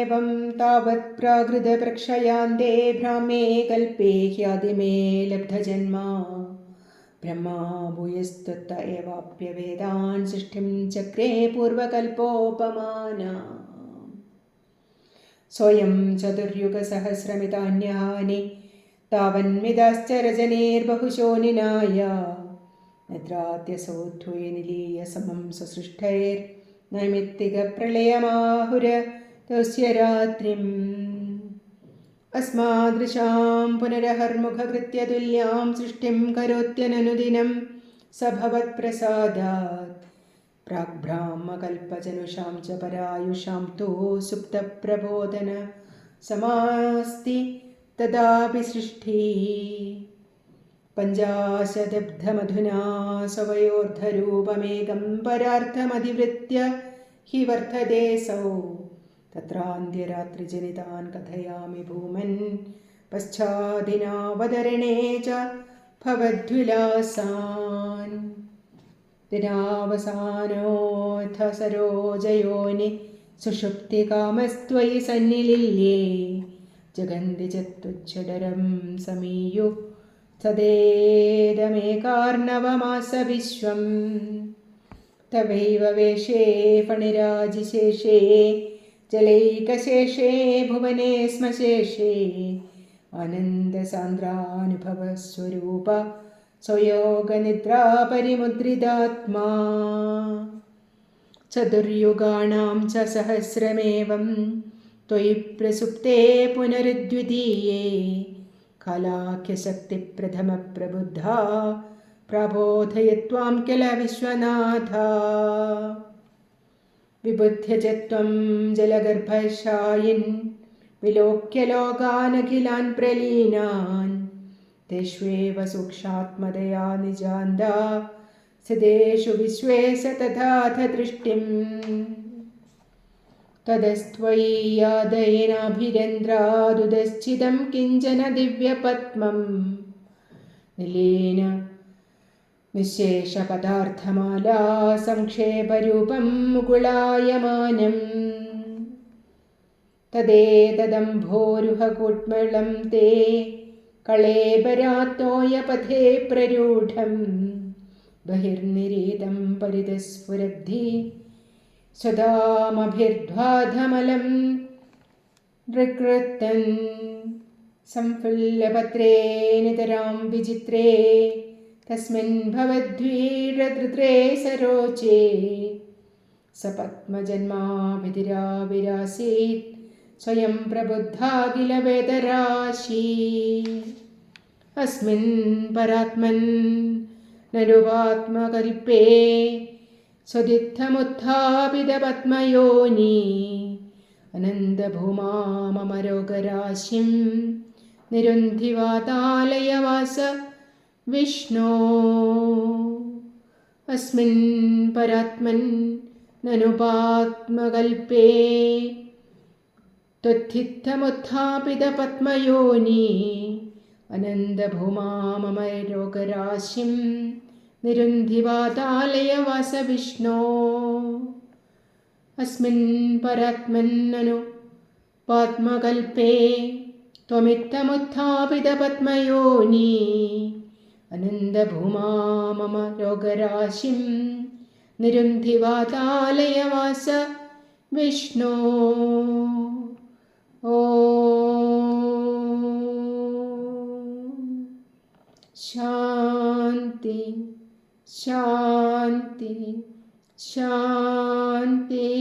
एवं तावत् प्राकृतप्रक्षयान्ते भ्रामे कल्पे ह्यादिमे लब्धजन्मा ब्रह्मा भूयस्तुत्त एवाप्यवेदान् सृष्टिं चक्रे पूर्वकल्पोपमाना स्वयं चतुर्युगसहस्रमितान्यानि तावन्मिदाश्च रजनेर्बहुशोनिनाय നിദ്രാത്യസൗധ്വേനിലീയസമം സസൃഷ്ടൈർ നൈമിത്തിക പ്രളയമാഹുര തസ്യ രാത്രിം അസ്മാദൃശാം പുനരഹർമുഖകൃത്യതുല്യാം സൃഷ്ടിം കരോത്യനനുദിനം സഭവത്പ്രസാദാത്. പ്രാഗ്ബ്രാഹ്മകൽപ്പജനുഷാം ച പരായുഷാം തോ സുപ്തപ്രബോധന സമാസ്തി തഥാപി സൃഷ്ടി पञ्चाशदब्धमधुना सवयोर्धरूपमेकं परार्थमधिवृत्य हि वर्ततेऽसौ तत्रान्त्यरात्रिजनितान् कथयामि भूमन् पश्चादिनावतरणे च भवद्विलासान् दिनावसानोऽथ सरोजयोनि सुषुप्तिकामस्त्वयि सन्निलिल्ये जगन्ति चत्वच्छडरं समीयु തദേതമേ കാർണവമാസ വിശ്വം തവൈവ വേഷേ ഫണിരാജിശേഷേ ജലൈകശേഷേ ഭുവനേ ശ്മശേഷേ ആനന്ദസാന്ദ്രാനുഭവസ്വരൂപ സ്വയോഗനിദ്രാപരിമുദ്രിതാത്മാ. ചതുർയുഗാണാം ച സഹസ്രമേവം ത്വയി പ്രസുപ്തേ പുനരുദ്വിതീയേ. കലാഖ്യശക്തിപ്രഥമപ്രബുദ്ധ പ്രബോധയത്വാം കില വിശ്വനാഥ. വിബുദ്ധ്യജത്വം ജലഗർഭശായിൻ വിലോക്യ ലോകാനഖിലാൻ പ്രലീനാൻ തേഷ്വേവ സൂക്ഷാത്മതയാ നിജാന്ത സിതേഷു വിശ്വേശ തഥാഥ ദൃഷ്ടിം. തതസ്ത്വയി യാതയേനാഭിരന്ദ്രാദുദശ്ചിതം കിഞ്ചന ദിവ്യപത്മം നിലീന നിശേഷപദാർത്ഥമാലാ സംക്ഷേപരൂപം മുകുളായമാനം തദേതദംഭോരുഹകൂട്മളം തേ കളേബരാത്തോയപഥേ പ്രരൂഢം ബഹിർനിരീതം പരിതസ്ഫുരബ്ധി परितस्फुरद्धि स्वदामभिर्ध्वाधमलं नृकृतन् संफुल्लपत्रे नितरां विचित्रे तस्मिन् भवद्वीरधृत्रे सरोचे स पद्मजन्माभिधिराविरासीत् स्वयं प्रबुद्धा किल वेदराशी अस्मिन् परात्मन् नरुवात्मकल्पे स्वदित्थमुत्थापितपद्मयोनि अनन्दभूमा मम रोगराशिं निरुन्धिवातालयवास विष्णो अस्मिन् परात्मन् ननुपात्मकल्पे त्वत्थित्थमुत्थापितपद्मयोनि अनन्दभूमा मम रोगराशिं निरुन्धिवातालयवास विष्णो अस्मिन् परात्मन्ननु पात्मकल्पे त्वमित्थमुत्थापितपद्मयोनि अनन्दभूमा मम रोगराशिं निरुन्धिवातालयवास विष्णो ओ शान्ति शांति शांति।